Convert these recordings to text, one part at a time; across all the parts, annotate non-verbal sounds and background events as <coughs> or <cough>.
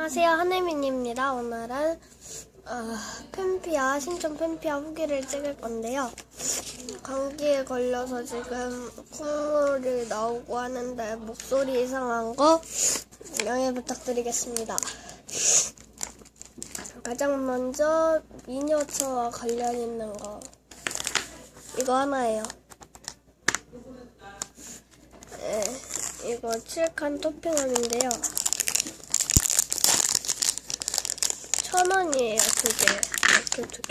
안녕하세요 한혜민입니다. 오늘은 어, 펜피아 신촌 펜피아 후기를 찍을 건데요. 감기에 걸려서 지금 콧물이 나오고 하는데 목소리 이상한 거 양해 부탁드리겠습니다. 가장 먼저 미니어처와 관련 있는 거 이거 하나예요. 네, 이거 칠칸 토핑함인데요. 천 원이에요, 두 개. 이렇게.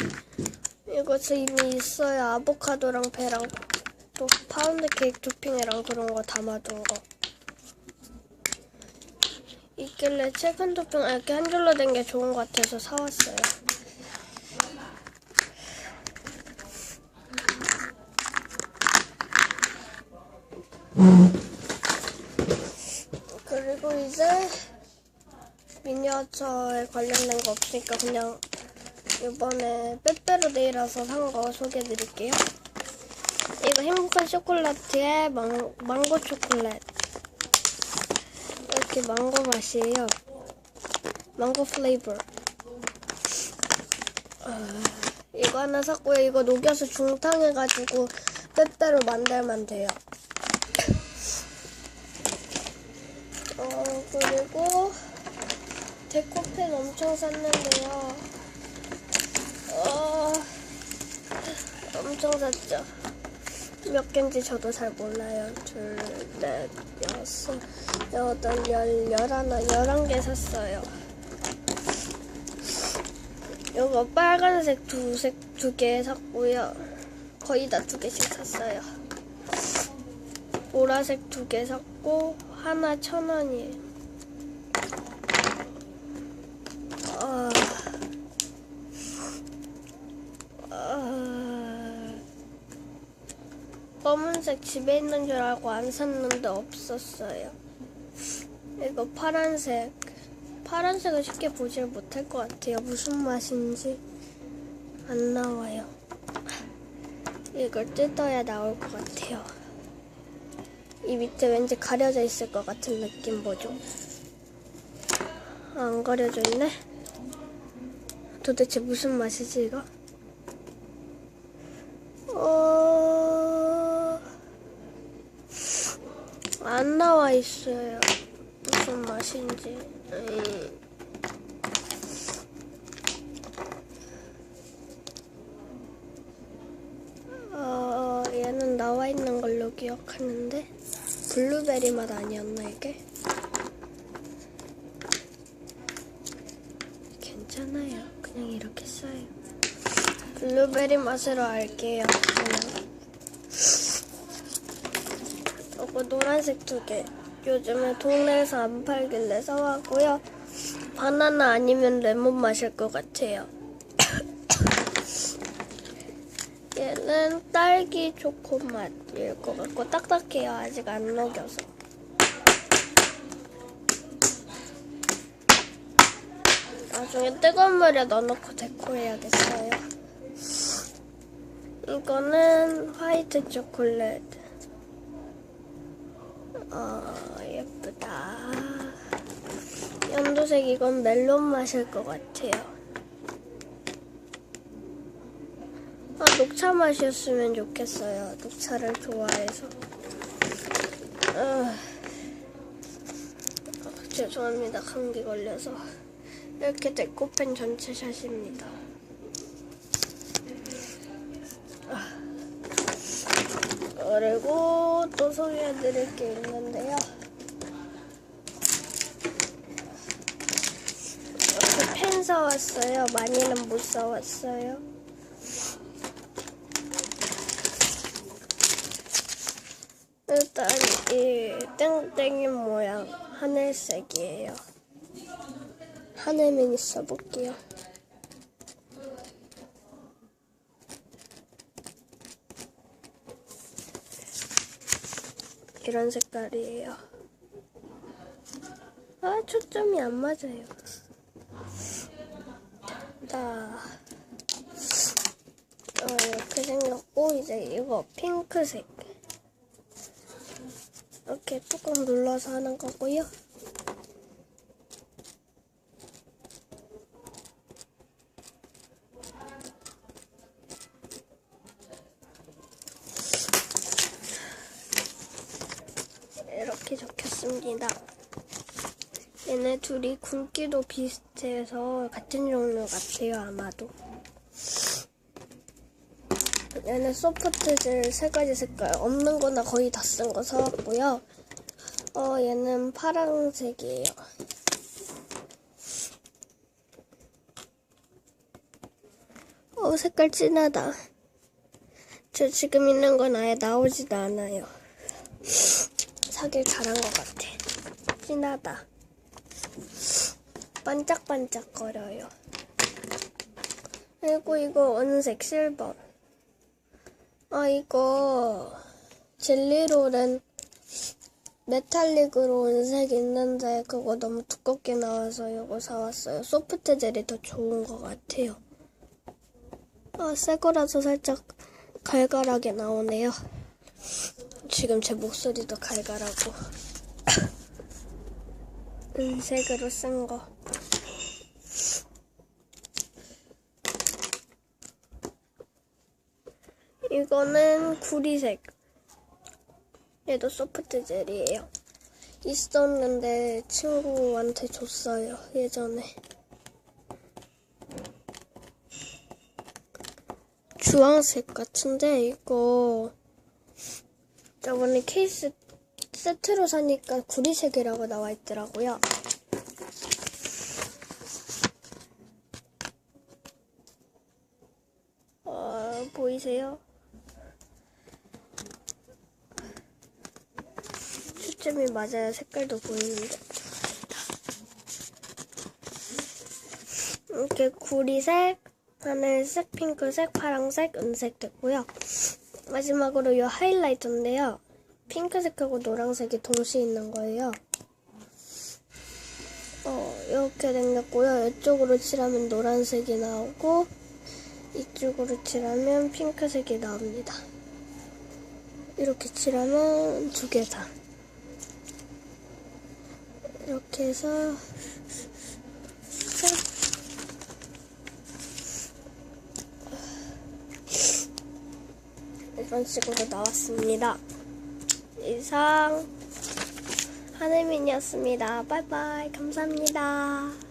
이거 저 이미 있어요. 아보카도랑 배랑 또 파운드 케이크 토핑이랑 그런 거 담아둔 거. 있길래 칠칸 토핑 이렇게 한 줄로 된 게 좋은 것 같아서 사왔어요. 그리고 이제 미니어처에 관련된 거 없으니까 그냥 이번에 빼빼로데이라서 산 거 소개해드릴게요. 이거 행복한 초콜릿에 망, 망고 초콜릿. 이렇게 망고 맛이에요. 망고 플레이버. 아, 이거 하나 샀고요. 이거 녹여서 중탕해가지고 빼빼로 만들면 돼요. 어, 그리고 데코펜 엄청 샀는데요. 어, 엄청 샀죠. 몇 개인지 저도 잘 몰라요. 둘, 넷, 여섯, 여덟, 열, 열하나, 열한 개 샀어요. 이거 빨간색 두 색 두 개 샀고요. 거의 다 두 개씩 샀어요. 보라색 두 개 샀고 하나 천 원이에요. 아, 아, 검은색 집에 있는 줄 알고 안 샀는데 없었어요. 이거 파란색. 파란색은 쉽게 보질 못할 것 같아요. 무슨 맛인지 안 나와요. 이걸 뜯어야 나올 것 같아요. 이 밑에 왠지 가려져 있을 것 같은 느낌 뭐죠? 아, 안 가려져 있네? 도대체 무슨 맛이지 이거? 어... 안 나와 있어요. 무슨 맛인지. 음. 어, 얘는 나와 있는 걸로 기억하는데 블루베리 맛 아니었나 이게? 괜찮아요. 그냥 이렇게 써요. 블루베리 맛으로. 그냥. 이거 노란색 두 개. 요즘에 동네에서 안 팔길래 사왔고요. 바나나 아니면 레몬 마실 것 같아요. <coughs> 얘는 딸기 초코 맛일 것 같고 딱딱해요. 아직 안 녹여서. 나중에 뜨거운 물에 넣어놓고 데코해야겠어요. 이거는 화이트 초콜릿. 어, 예쁘다. 연두색 이건 멜론 맛일 것 같아요. 아, 녹차 맛이었으면 좋겠어요. 녹차를 좋아해서. 아, 아, 죄송합니다. 감기 걸려서. 이렇게 데코펜 전체 샷입니다. 그리고 또 소개해드릴 게 있는데요. 이렇게 펜 사왔어요. 많이는 못 사왔어요. 일단 이 땡땡이 모양 하늘색이에요. 하늘맨이 써볼게요. 이런 색깔이에요. 아, 초점이 안 맞아요. 자, 어, 이렇게 생겼고, 이제 이거 핑크색. 이렇게 뚜껑 눌러서 하는 거고요. 나왔습니다. 얘네 둘이 굵기도 비슷해서 같은 종류 같아요, 아마도. 얘는 소프트젤 세 가지 색깔 없는 거나 거의 다 쓴 거 사왔고요. 어, 얘는 파란색이에요. 어, 색깔 진하다. 저 지금 있는 건 아예 나오지도 않아요. 사길 잘한 것 같아. 진하다. 반짝반짝거려요. 그리고 이거 은색 실버. 아, 이거 젤리롤은 메탈릭으로 은색 있는데 그거 너무 두껍게 나와서 이거 사왔어요. 소프트 젤이 더 좋은 것 같아요. 아, 새 거라서 살짝 갈갈하게 나오네요. 지금 제 목소리도 갈갈하고. <laughs> 은색으로 쓴 거. 이거는 구리색. 얘도 소프트 젤이에요. 있었는데 친구한테 줬어요, 예전에. 주황색 같은데, 이거. 저번에 케이스 세트로 사니까 구리색이라고 나와 있더라고요. 어, 보이세요? 초점이 맞아야 색깔도 보이는데. 이렇게 구리색, 하늘색, 핑크색, 파랑색, 은색 됐고요. 마지막으로 이 하이라이터인데요. 핑크색하고 노란색이 동시에 있는 거예요. 어, 이렇게 생겼고요. 이쪽으로 칠하면 노란색이 나오고, 이쪽으로 칠하면 핑크색이 나옵니다. 이렇게 칠하면 두 개 다. 이렇게 해서 이런 식으로 나왔습니다. 이상 하늘민이었습니다. 바이바이 감사합니다.